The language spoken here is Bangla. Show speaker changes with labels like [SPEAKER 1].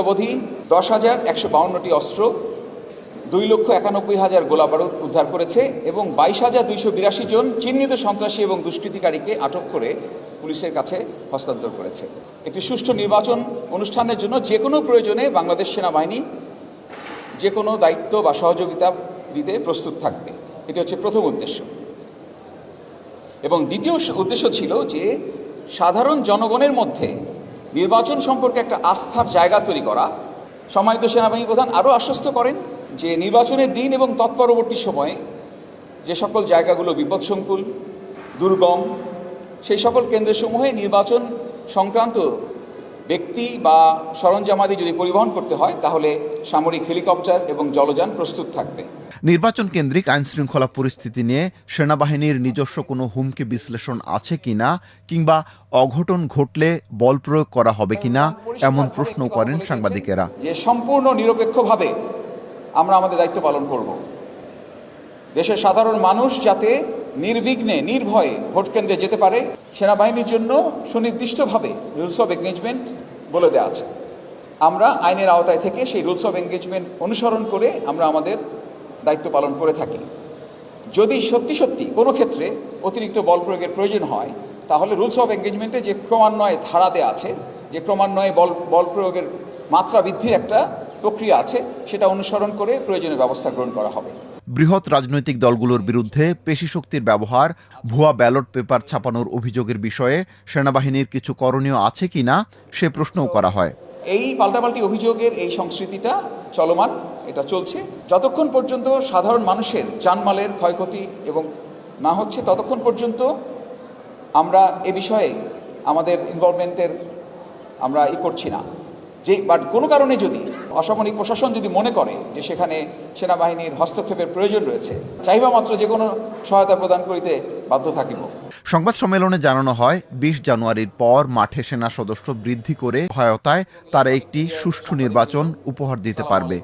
[SPEAKER 1] অবধি দশ হাজার একশো বাউন্নটি অস্ত্র, দুই লক্ষ একানব্বই হাজার গোলাবারুদ উদ্ধার করেছে এবং বাইশ হাজার দুইশো বিরাশি জন চিহ্নিত সন্ত্রাসী এবং দুষ্কৃতিকারীকে আটক করে পুলিশের কাছে হস্তান্তর করেছে। একটি সুষ্ঠু নির্বাচন অনুষ্ঠানের জন্য যে কোনো প্রয়োজনে বাংলাদেশ সেনাবাহিনী যে কোনো দায়িত্ব বা সহযোগিতা দিতে প্রস্তুত থাকবে। এটি হচ্ছে প্রথম উদ্দেশ্য। এবং দ্বিতীয় উদ্দেশ্য ছিল যে সাধারণ জনগণের মধ্যে নির্বাচন সম্পর্কে একটা আস্থার জায়গা তৈরি করা। সম্মানিত সেনাবাহিনী প্রধান আরও আশ্বস্ত করেন যে নির্বাচনের দিন এবং তৎপরবর্তী সময়ে যে সকল জায়গাগুলো বিপদসংকুল, দুর্গম, সেই সকল কেন্দ্রসমূহে নির্বাচন সংক্রান্ত ব্যক্তি বা সরঞ্জামাদি যদি পরিবহন করতে হয়, তাহলে সামরিক হেলিকপ্টার এবং জলযান প্রস্তুত থাকবে।
[SPEAKER 2] নির্বাচন কেন্দ্রিক আইন শৃঙ্খলা পরিস্থিতি নিয়ে সেনাবাহিনীর নিজস্ব কোনো হুমকি বিশ্লেষণ আছে কিনা কিংবা অঘটন ঘটলে বল প্রয়োগ করা হবে কিনা এমন প্রশ্নও করেন সাংবাদিকেরা।
[SPEAKER 1] যে সম্পূর্ণ নিরপেক্ষভাবে আমরা আমাদের দায়িত্ব পালন করব। দেশের সাধারণ মানুষ যাতে নির্বিঘ্নে, নির্ভয়ে ভোট কেন্দ্রে যেতে পারে, সেনাবাহিনীর জন্য সুনির্দিষ্টভাবে রুলস অফ এঙ্গেজমেন্ট বলে দেওয়া আছে। আমরা আইনের আওতায় থেকে সেই রুলস অফ এঙ্গেজমেন্ট অনুসরণ করে আমরা আমাদের দায়িত্ব পালন করে থাকি। যদি সত্যি সত্যি কোনো ক্ষেত্রে অতিরিক্ত বল প্রয়োগের প্রয়োজন হয়, তাহলে রুলস অফ এঙ্গেজমেন্টে যে ক্রমান্বয়ে ধারা দেওয়া আছে, যে ক্রমান্বয়ে বল বল প্রয়োগের মাত্রা বৃদ্ধির একটা প্রক্রিয়া আছে, সেটা অনুসরণ করে প্রয়োজনীয় ব্যবস্থা গ্রহণ করা হবে।
[SPEAKER 2] বৃহৎ রাজনৈতিক দলগুলোর বিরুদ্ধে পেশি শক্তির ব্যবহার, ভুয়া ব্যালট পেপার ছাপানোর অভিযোগের বিষয়ে সেনাবাহিনীর কিছু করণীয় আছে কিনা, সে প্রশ্নও করা হয়।
[SPEAKER 1] এই পাল্টাপাল্টি অভিযোগের এই সংস্কৃতিটা চলমান, এটা চলছে। যতক্ষণ পর্যন্ত সাধারণ মানুষের জানমালের ক্ষয়ক্ষতি এবং না হচ্ছে, ততক্ষণ পর্যন্ত আমরা এ বিষয়ে আমাদের ইনভলভমেন্টের আমরা ই করছি না। যে বাট কোনো কারণে যদি অসামরিক প্রশাসন যদি মনে করে যে সেখানে সেনাবাহিনীর হস্তক্ষেপের প্রয়োজন রয়েছে চাইবা মাত্র যে কোনো সহায়তা প্রদান করিতে বাধ্য থাকিব।
[SPEAKER 2] সংবাদ সম্মেলনে জানানো হয়, বিশ জানুয়ারির পর মাঠে সেনা সদস্য বৃদ্ধি করে সহায়তায় তারা একটি সুষ্ঠু নির্বাচন উপহার দিতে পারবে।